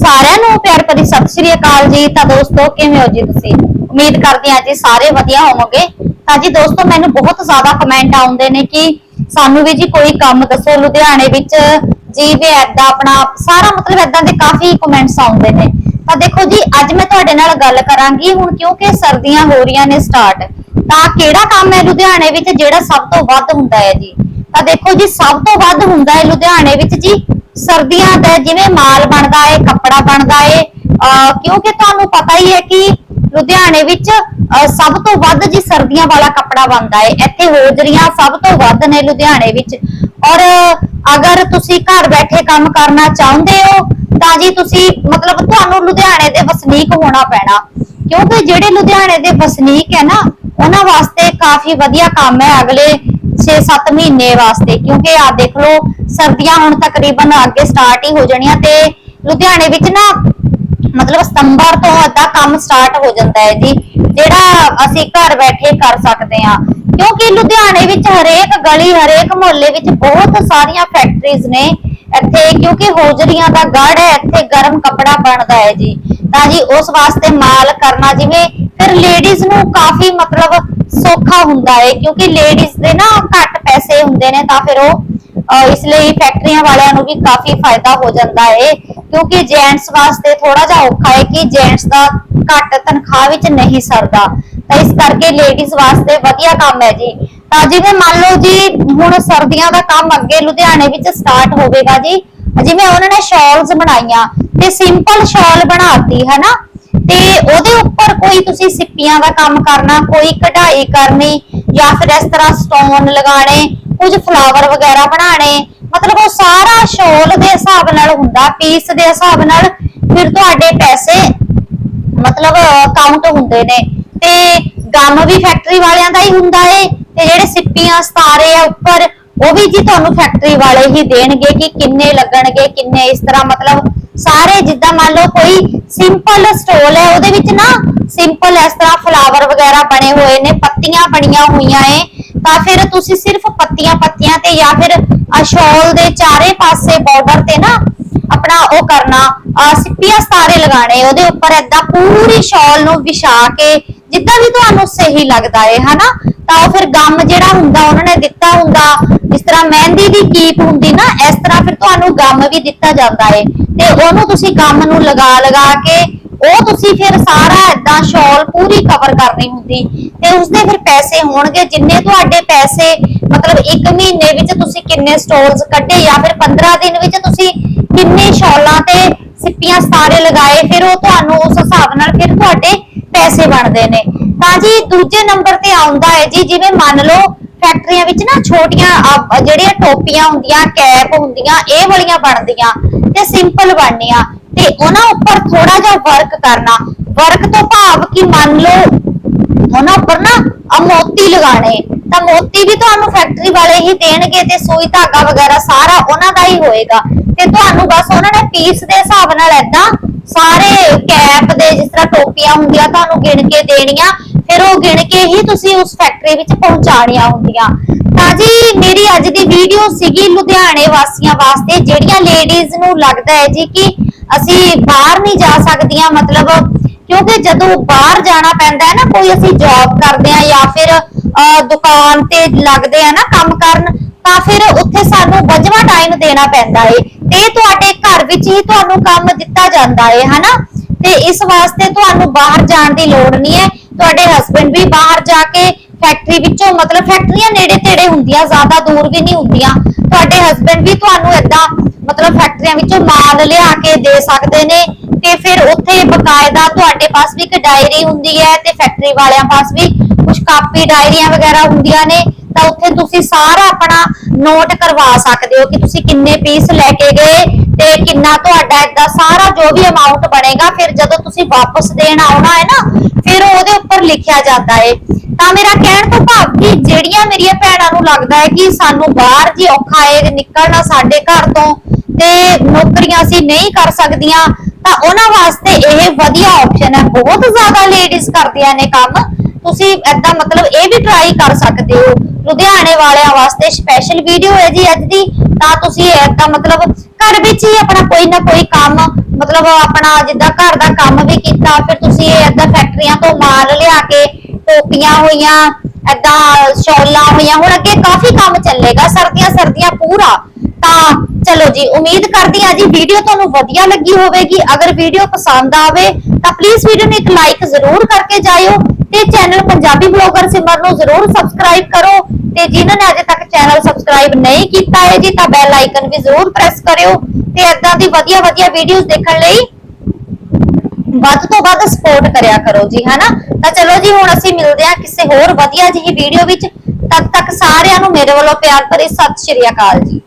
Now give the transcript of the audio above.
ਸਾਰਿਆਂ ਨੂੰ ਪਿਆਰ ਭਰੀ ਸਤਿ ਸ਼੍ਰੀ ਅਕਾਲ ਜੀ। ਤਾਂ ਦੋਸਤੋ, ਕਿਵੇਂ ਹੋ ਜੀ ਤੁਸੀਂ? ਉਮੀਦ ਕਰਦੀ ਹਾਂ ਜੀ ਸਾਰੇ ਵਧੀਆ ਹੋਵੋਗੇ। ਤਾਂ ਜੀ ਦੋਸਤੋ, ਮੈਨੂੰ ਬਹੁਤ ਜ਼ਿਆਦਾ ਕਮੈਂਟ ਆਉਂਦੇ ਨੇ ਕਿ ਸਾਨੂੰ ਵੀ ਜੀ ਕੋਈ ਕੰਮ ਦੱਸੋ। ਲੁਧਿਆਣੇ ਵਿੱਚ ਜੀ ਵੀ ਐਦਾਂ ਆਪਣਾ ਸਾਰਾ ਮਤਲਬ ਐਦਾਂ ਦੇ ਕਾਫੀ ਕਮੈਂਟਸ ਆਉਂਦੇ ਨੇ। ਤਾਂ ਦੇਖੋ ਜੀ, ਅੱਜ ਮੈਂ ਤੁਹਾਡੇ ਨਾਲ ਗੱਲ ਕਰਾਂਗੀ। ਹੁਣ ਕਿਉਂਕਿ ਸਰਦੀਆਂ ਹੋ ਰਹੀਆਂ ਨੇ ਸਟਾਰਟ ਤਾਂ ਕਿਹੜਾ ਕੰਮ ਹੈ ਲੁਧਿਆਣੇ ਵਿੱਚ ਜਿਹੜਾ ਸਭ ਤੋਂ ਵੱਧ ਹੁੰਦਾ ਹੈ ਜੀ? ਤਾਂ ਦੇਖੋ ਜੀ, ਸਭ ਤੋਂ ਵੱਧ ਹੁੰਦਾ ਹੈ ਲੁਧਿਆਣੇ ਵਿੱਚ ਜੀ, ਸਰਦੀਆਂ ਦਾ ਜਿਵੇਂ ਮਾਲ ਬਣਦਾ ਹੈ ਕੱਪੜਾ ਬਣਦਾ ਹੈ ਕਿਉਂਕਿ ਤੁਹਾਨੂੰ ਪਤਾ ਹੀ ਹੈ ਕਿ ਲੁਧਿਆਣੇ ਵਿੱਚ ਸਭ ਤੋਂ ਵੱਧ ਜੀ ਸਰਦੀਆਂ ਵਾਲਾ ਕੱਪੜਾ ਬਣਦਾ ਹੈ ਇੱਥੇ ਹੋਜਰੀਆਂ ਸਭ ਤੋਂ ਵੱਧ ਨੇ ਲੁਧਿਆਣੇ ਵਿੱਚ। ਔਰ ਅਗਰ ਤੁਸੀਂ ਘਰ ਬੈਠੇ ਕੰਮ ਕਰਨਾ ਚਾਹੁੰਦੇ ਹੋ, ਤਾਂ ਜੀ ਤੁਸੀਂ, ਮਤਲਬ ਤੁਹਾਨੂੰ ਲੁਧਿਆਣੇ ਦੇ ਵਸਨੀਕ ਹੋਣਾ ਪੈਣਾ। ਕਿਉਂਕਿ ਜਿਹੜੇ ਲੁਧਿਆਣੇ ਦੇ ਵਸਨੀਕ ਹੈ ਨਾ, ਉਹਨਾਂ ਵਾਸਤੇ ਕਾਫੀ ਵਧੀਆ ਕੰਮ ਹੈ ਅਗਲੇ 6-7 ਮਹੀਨੇ ਵਾਸਤੇ, ਕਿਉਂਕਿ ਆ ਦੇਖ ਲਓ, ਸਰਦੀਆਂ ਹੁਣ ਤਕਰੀਬਨ ਅੱਗੇ ਸਟਾਰਟ ਹੀ ਹੋ ਜਾਣੀਆਂ ਤੇ ਲੁਧਿਆਣੇ ਵਿੱਚ ਨਾ ਮਤਲਬ ਸਤੰਬਰ ਤੋਂ ਅੱਧਾ ਕੰਮ ਸਟਾਰਟ ਹੋ ਜਾਂਦਾ ਹੈ ਜੀ, ਜਿਹੜਾ ਅਸੀਂ ਘਰ ਬੈਠੇ ਕਰ ਸਕਦੇ ਹਾਂ। ਕਿਉਂਕਿ ਲੁਧਿਆਣੇ ਵਿੱਚ ਹਰੇਕ ਗਲੀ, ਹਰੇਕ ਮੁਹੱਲੇ ਵਿੱਚ ਬਹੁਤ ਸਾਰੀਆਂ ਫੈਕਟਰੀਜ਼ ਨੇ। ਇੱਥੇ, ਕਿਉਂਕਿ ਹੋਜਰੀਆਂ ਦਾ ਗੜ ਹੈ, ਇੱਥੇ ਗਰਮ ਕੱਪੜਾ ਬਣਦਾ ਹੈ ਜੀ। ਤਾਂ ਜੀ, ਉਸ ਵਾਸਤੇ ਮਾਲ ਕਰਨਾ, ਜਿਵੇਂ ਫਿਰ ਲੇਡੀਜ਼ ਨੂੰ ਕਾਫੀ ਮਤਲਬ ਸੌਖਾ ਹੁੰਦਾ ਹੈ, ਕਿਉਂਕਿ ਲੇਡੀਜ਼ ਦੇ ਨਾ ਘੱਟ ਪੈਸੇ ਹੁੰਦੇ ਨੇ, ਤਾਂ ਫਿਰ ਉਹ ਇਸ ਲਈ ਫੈਕਟਰੀਆਂ ਵਾਲਿਆਂ ਨੂੰ ਵੀ ਕਾਫੀ ਫਾਇਦਾ ਹੋ ਜਾਂਦਾ ਹੈ। ਕਿਉਂਕਿ ਜੈਂਟਸ ਵਾਸਤੇ ਥੋੜਾ ਜਿਹਾ ਔਖਾ ਹੈ ਕਿ ਜੈਂਟਸ ਦਾ ਘੱਟ ਤਨਖਾਹ ਵਿੱਚ ਨਹੀਂ ਸਰਦਾ। ਤਾਂ ਇਸ ਕਰਕੇ ਲੇਡੀਜ਼ ਵਾਸਤੇ ਵਧੀਆ ਕੰਮ ਹੈ ਜੀ। ਤਾਂ ਜਿਵੇਂ ਮੰਨ ਲਓ ਜੀ, ਹੁਣ ਸਰਦੀਆਂ ਦਾ ਕੰਮ ਅੱਗੇ ਲੁਧਿਆਣੇ ਵਿੱਚ ਸਟਾਰਟ ਹੋਵੇਗਾ ਜੀ। ਜਿਵੇਂ ਉਹਨਾਂ ਨੇ ਸ਼ਾਲਸ ਬਣਾਈਆਂ ਤੇ ਸਿੰਪਲ ਸ਼ਾਲ ਬਣਾਤੀ ਹੈ ਨਾ ਤੇ ਉਹਦੇ ਉੱਪਰ ਕੋਈ ਤੁਸੀਂ ਸਿੱਪੀਆਂ ਦਾ ਕੰਮ ਕਰਨਾ, ਕੋਈ ਕਢਾਈ ਕਰਨੀ, ਜਾਂ ਫਿਰ ਇਸ ਤਰ੍ਹਾਂ ਸਟੋਨ ਲਗਾਣੇ ਕੁਝ ਫਲਾਵਰ ਵਗੈਰਾ ਬਣਾਣੇ ਮਤਲਬ ਉਹ ਸਾਰਾ ਸ਼ੋਲ ਦੇ ਹਿਸਾਬ ਨਾਲ ਹੁੰਦਾ ਪੀਸ ਦੇ ਹਿਸਾਬ ਨਾਲ ਫਿਰ ਤੁਹਾਡੇ ਪੈਸੇ ਮਤਲਬ ਕਾਊਂਟ ਹੁੰਦੇ ਨੇ। ਤੇ ਗਮ ਵੀ ਫੈਕਟਰੀ ਵਾਲਿਆਂ ਦਾ ਹੀ ਹੁੰਦਾ ਏ ਤੇ ਜਿਹੜੇ ਸਿੱਪੀਆਂ, ਸਤਾਰੇ ਆ ਉੱਪਰ, ਉਹ ਵੀ ਜੀ ਤੁਹਾਨੂੰ ਫੈਕਟਰੀ ਵਾਲੇ ਹੀ ਦੇਣਗੇ ਕਿ ਕਿੰਨੇ ਲੱਗਣਗੇ, ਕਿੰਨੇ ਇਸ ਤਰ੍ਹਾਂ ਮਤਲਬ ਸਾਰੇ ਜਿੱਦਾਂ ਮੰਨ ਲਓ ਕੋਈ ਸਿੰਪਲ ਸਟੋਲ ਹੈ, ਉਹਦੇ ਵਿੱਚ ਨਾ ਸਿੰਪਲ ਇਸ ਤਰ੍ਹਾਂ ਫਲਾਵਰ ਵਗੈਰਾ ਬਣੇ ਹੋਏ ਨੇ, ਪੱਤੀਆਂ ਬਣੀਆਂ ਹੋਈਆਂ ਏ ਤਾਂ ਫਿਰ ਤੁਸੀਂ ਸਿਰਫ ਪੱਤੀਆਂ ਪੱਤੀਆਂ ਤੇ ਜਾਂ ਫਿਰ ਆ ਦੇ ਚਾਰੇ ਪਾਸੇ ਬਾਰਡਰ ਤੇ ਨਾ ਆਪਣਾ ਉਹ ਕਰਨਾ ਸਿੱਪੀਆਂ, ਸਤਾਰੇ ਲਗਾਣੇ ਉਹਦੇ ਉੱਪਰ ਏਦਾਂ ਪੂਰੀ ਸ਼ਾਲ ਨੂੰ ਵਿਛਾ ਕੇ ਜਿੱਦਾਂ ਵੀ ਤੁਹਾਨੂੰ ਸਹੀ ਲੱਗਦਾ ਏ, ਹਨਾ? ਤਾਂ ਉਹ ਫਿਰ ਗਮ ਜਿਹੜਾ ਹੁੰਦਾ, ਉਹਨਾਂ ਨੇ ਦਿੱਤਾ ਹੁੰਦਾ, ਜਿਸ ਤਰ੍ਹਾਂ ਮਹਿੰਦੀ ਦੀ ਕੀਪ ਹੁੰਦੀ ਨਾ, ਇਸ ਤਰ੍ਹਾਂ ਫਿਰ ਤੁਹਾਨੂੰ ਗਮ ਵੀ ਦਿੱਤਾ ਜਾਂਦਾ ਏ। ਤੇ ਉਹਨੂੰ ਤੁਸੀਂ ਗਮ ਨੂੰ ਲਗਾ ਲਗਾ ਕੇ, ਉਹ ਤੁਸੀਂ ਫਿਰ ਸਾਰਾ ਏਦਾਂ ਸ਼ਾਲ ਪੂਰੀ ਕਵਰ ਕਰਨੀ ਹੁੰਦੀ। ਤੇ ਉਸਦੇ ਫਿਰ ਪੈਸੇ ਹੋਣਗੇ, ਜਿੰਨੇ ਤੁਹਾਡੇ ਪੈਸੇ, ਮਤਲਬ 1 ਮਹੀਨੇ ਵਿੱਚ ਤੁਸੀਂ ਕਿੰਨੇ ਸਟੋਲਸ ਕੱਢੇ, ਜਾਂ ਫਿਰ 15 ਦਿਨ ਵਿੱਚ ਤੁਸੀਂ ਕਿੰਨੇ ਸ਼ਾਲਾਂ ਤੇ ਸਿੱਪੀਆਂ ਸਾਰੇ ਲਗਾਏ, ਫਿਰ ਉਹ ਤੁਹਾਨੂੰ ਉਸ ਹਿਸਾਬ ਨਾਲ ਫਿਰ ਤੁਹਾਡੇ ਪੈਸੇ ਬਣਦੇ ਨੇ। ਤਾਂ ਜੀ ਦੂਜੇ ਨੰਬਰ ਤੇ ਆਉਂਦਾ ਹੈ ਜੀ, ਜਿਵੇਂ ਮੰਨ ਲਓ, ਫੈਕਟਰੀਆਂ ਵਿੱਚ ਨਾ ਛੋਟੀਆਂ ਜਿਹੜੀਆਂ ਟੋਪੀਆਂ ਹੁੰਦੀਆਂ, ਕੈਪ ਹੁੰਦੀਆਂ, ਇਹ ਵਾਲੀਆਂ ਬਣਦੀਆਂ ਤੇ ਸਿੰਪਲ ਬਣਨੀਆਂ ਤੇ ਉਹਨਾਂ ਉੱਪਰ ਥੋੜਾ ਜਿਹਾ ਵਰਕ ਕਰਨਾ। ਵਰਕ ਤੋਂ ਭਾਵ ਕਿ ਮੰਨ ਲਓ, ਉਹਨਾਂ ਉੱਪਰ ਨਾ ਆ ਮੋਤੀ ਲਗਾਣੇ ਤਾਂ ਮੋਤੀ ਵੀ ਤੁਹਾਨੂੰ ਫੈਕਟਰੀ ਵਾਲੇ ਹੀ ਦੇਣਗੇ ਤੇ ਸੂਈ ਧਾਗਾ ਵਗੈਰਾ ਸਾਰਾ ਉਹਨਾਂ ਦਾ ਹੀ ਹੋਏਗਾ। ਤੇ ਤੁਹਾਨੂੰ ਬਸ ਉਹਨਾਂ ਨੇ ਪੀਸ ਦੇ ਹਿਸਾਬ ਨਾਲ ਏਦਾਂ ਸਾਰੇ ਕੈਪ ਦੇ ਜਿਸ ਤਰ੍ਹਾਂ ਟੋਪੀਆਂ ਹੁੰਦੀਆਂ ਤੁਹਾਨੂੰ ਗਿਣ ਕੇ ਦੇਣੀਆਂ। ਫਿਰ ਉਹ ਗਿਣ ਕੇ ਹੀ ਤੁਸੀਂ ਉਸ ਫੈਕਟਰੀ ਵਿੱਚ ਪਹੁੰਚਾਣੀਆਂ ਹੁੰਦੀਆਂ। ਤਾਂ ਜੀ ਮੇਰੀ ਅੱਜ ਦੀ ਵੀਡੀਓ ਸੀਗੀ ਲੁਧਿਆਣੇ ਵਾਸੀਆਂ ਵਾਸਤੇ, ਜਿਹੜੀਆਂ ਲੇਡੀਜ਼ ਨੂੰ ਲੱਗਦਾ ਹੈ ਜੀ ਕਿ ਅਸੀਂ ਬਾਹਰ ਨਹੀਂ ਜਾ ਸਕਦੀਆਂ, ਮਤਲਬ ਕਿਉਂਕਿ ਜਦੋਂ ਬਾਹਰ ਜਾਣਾ ਪੈਂਦਾ ਹੈ ਨਾ, ਕੋਈ ਅਸੀਂ ਜੌਬ ਕਰਦੇ ਆ ਜਾਂ ਫਿਰ ਦੁਕਾਨ ਤੇ ਲੱਗਦੇ ਆ ਨਾ ਕੰਮ ਕਰਨ, ਤਾਂ ਫਿਰ ਉੱਥੇ ਸਾਨੂੰ ਵਜਵਾ ਟਾਈਮ ਦੇਣਾ ਪੈਂਦਾ ਏ। ਤੇ ਤੁਹਾਡੇ ਘਰ ਵਿੱਚ ਹੀ ਤੁਹਾਨੂੰ ਕੰਮ ਦਿੱਤਾ ਜਾਂਦਾ ਏ, ਹਨਾ? ਤੇ ਇਸ ਵਾਸਤੇ ਤੁਹਾਨੂੰ ਬਾਹਰ ਜਾਣ ਦੀ ਲੋੜ ਨਹੀਂ ਹੈ। ਤੁਹਾਡੇ ਹਸਬੰਡ ਵੀ ਬਾਹਰ ਜਾ ਕੇ ਫੈਕਟਰੀ ਵਿੱਚੋਂ, ਮਤਲਬ ਫੈਕਟਰੀਆਂ ਨੇੜੇ ਤੇੜੇ ਹੁੰਦੀਆਂ, ਜ਼ਿਆਦਾ ਦੂਰ ਵੀ ਨਹੀਂ ਹੁੰਦੀਆਂ। ਤੁਹਾਡੇ ਹਸਬੰਡ ਵੀ ਤੁਹਾਨੂੰ ਏਦਾਂ, ਮਤਲਬ ਫੈਕਟਰੀਆਂ ਵਿੱਚੋਂ ਮਾਲ ਲਿਆ ਕੇ ਦੇ ਸਕਦੇ ਨੇ ਤੇ ਫਿਰ ਉੱਥੇ ਬਕਾਇਦਾ ਤੁਹਾਡੇ ਪਾਸ ਵੀ ਇੱਕ ਡਾਇਰੀ ਹੁੰਦੀ ਹੈ ਤੇ ਫੈਕਟਰੀ ਵਾਲਿਆਂ ਪਾਸ ਵੀ ਕੁਝ ਕਾਪੀ ਡਾਇਰੀਆਂ ਵਗੈਰਾ ਹੁੰਦੀਆਂ ਨੇ, ਤਾਂ ਉੱਥੇ ਤੁਸੀਂ ਸਾਰਾ ਆਪਣਾ ਨੋਟ ਕਰਵਾ ਸਕਦੇ ਹੋ ਕਿ ਤੁਸੀਂ ਕਿੰਨੇ ਪੀਸ ਲੈ ਕੇ ਗਏ ਤੇ ਕਿੰਨਾ ਤੁਹਾਡਾ ਏਦਾਂ ਸਾਰਾ ਜੋ ਵੀ ਅਮਾਉਂਟ ਬਣੇਗਾ, ਫਿਰ ਜਦੋਂ ਤੁਸੀਂ ਵਾਪਸ ਦੇਣ ਆਉਣਾ ਹੈ ਨਾ, ਫਿਰ ਉਹਦੇ ਉੱਪਰ ਲਿਖਿਆ ਜਾਂਦਾ ਹੈ ਤਾਂ ਮੇਰਾ ਕਹਿਣ ਤੋਂ ਭਾਵ ਕਿ ਜਿਹੜੀਆਂ ਮੇਰੀਆਂ ਭੈਣਾਂ ਨੂੰ ਲੱਗਦਾ ਹੈ ਕਿ ਸਾਨੂੰ ਬਾਹਰ ਜੀ ਔਖਾ ਹੈ ਨਿਕਲਣਾ ਸਾਡੇ ਘਰ ਤੋਂ ਤੇ ਨੌਕਰੀਆਂ ਅਸੀਂ ਨਹੀਂ ਕਰ ਸਕਦੀਆਂ, ਤਾਂ ਉਹਨਾਂ ਵਾਸਤੇ ਇਹ ਵਧੀਆ ਆਪਸ਼ਨ ਹੈ। ਬਹੁਤ ਜ਼ਿਆਦਾ ਲੇਡੀਜ਼ ਕਰਦੀਆਂ ਨੇ ਕੰਮ। ਤੁਸੀਂ ਏਦਾਂ ਮਤਲਬ ਇਹ ਵੀ ਟਰਾਈ ਕਰ ਸਕਦੇ ਹੋ। ਲੁਧਿਆਣੇ ਵਾਲਿਆਂ ਵਾਸਤੇ ਸਪੈਸ਼ਲ ਵੀਡੀਓ ਹੈ ਜੀ ਅੱਜ ਦੀ। ਤਾਂ ਤੁਸੀਂ ਏਦਾਂ ਮਤਲਬ ਘਰ ਵਿੱਚ ਹੀ ਆਪਣਾ ਕੋਈ ਨਾ ਕੋਈ ਕੰਮ, ਮਤਲਬ ਆਪਣਾ ਜਿੱਦਾਂ ਘਰ ਦਾ ਕੰਮ ਵੀ ਕੀਤਾ, ਫਿਰ ਤੁਸੀਂ ਇਹ ਏਦਾਂ ਫੈਕਟਰੀਆਂ ਤੋਂ ਮਾਲ ਲਿਆ ਕੇ ਟੋਪੀਆਂ ਹੋਈਆਂ, ਏਦਾਂ ਸ਼ੌਲਾਂ ਹੋਈਆਂ, ਹੁਣ ਅੱਗੇ ਕਾਫੀ ਕੰਮ ਚੱਲੇਗਾ ਸਰਦੀਆਂ ਸਰਦੀਆਂ ਪੂਰਾ। ਤਾਂ ਚਲੋ ਜੀ, ਉਮੀਦ ਕਰਦੀ ਹਾਂ ਜੀ ਵੀਡੀਓ ਤੁਹਾਨੂੰ ਵਧੀਆ ਲੱਗੀ ਹੋਵੇਗੀ। ਅਗਰ ਵੀਡੀਓ ਪਸੰਦ ਆਵੇ ਤਾਂ ਪਲੀਜ਼ ਵੀਡੀਓ ਨੂੰ ਇੱਕ ਲਾਈਕ ਜ਼ਰੂਰ ਕਰਕੇ ਜਾਇਓ ਤੇ ਚੈਨਲ ਪੰਜਾਬੀ ਬਲੌਗਰ ਸਿਮਰ ਨੂੰ ਜ਼ਰੂਰ ਸਬਸਕ੍ਰਾਈਬ ਕਰੋ ਤੇ ਜਿਨ੍ਹਾਂ ਨੇ ਅਜੇ ਤੱਕ ਚੈਨਲ ਸਬਸਕ੍ਰਾਈਬ ਨਹੀਂ ਕੀਤਾ ਹੈ ਜੀ ਤਾਂ ਬੈਲ ਆਈਕਨ ਵੀ ਜ਼ਰੂਰ ਪ੍ਰੈਸ ਕਰਿਓ ਤੇ ਏਦਾਂ ਦੀ ਵਧੀਆ ਵਧੀਆ ਵੀਡੀਓਜ਼ ਦੇਖਣ ਲਈ ਵੱਧ ਤੋਂ ਵੱਧ ਸਪੋਰਟ ਕਰਿਆ ਕਰੋ ਜੀ, ਹਨਾ? ਤਾਂ ਚਲੋ ਜੀ, ਹੁਣ ਅਸੀਂ ਮਿਲਦੇ ਹਾਂ ਕਿਸੇ ਹੋਰ ਵਧੀਆ ਜਿਹੀ ਵੀਡੀਓ ਵਿੱਚ। ਤਦ ਤੱਕ ਸਾਰਿਆਂ ਨੂੰ ਮੇਰੇ ਵੱਲੋਂ ਪਿਆਰ ਭਰੀ ਸਤਿ ਸ਼੍ਰੀ ਅਕਾਲ ਜੀ।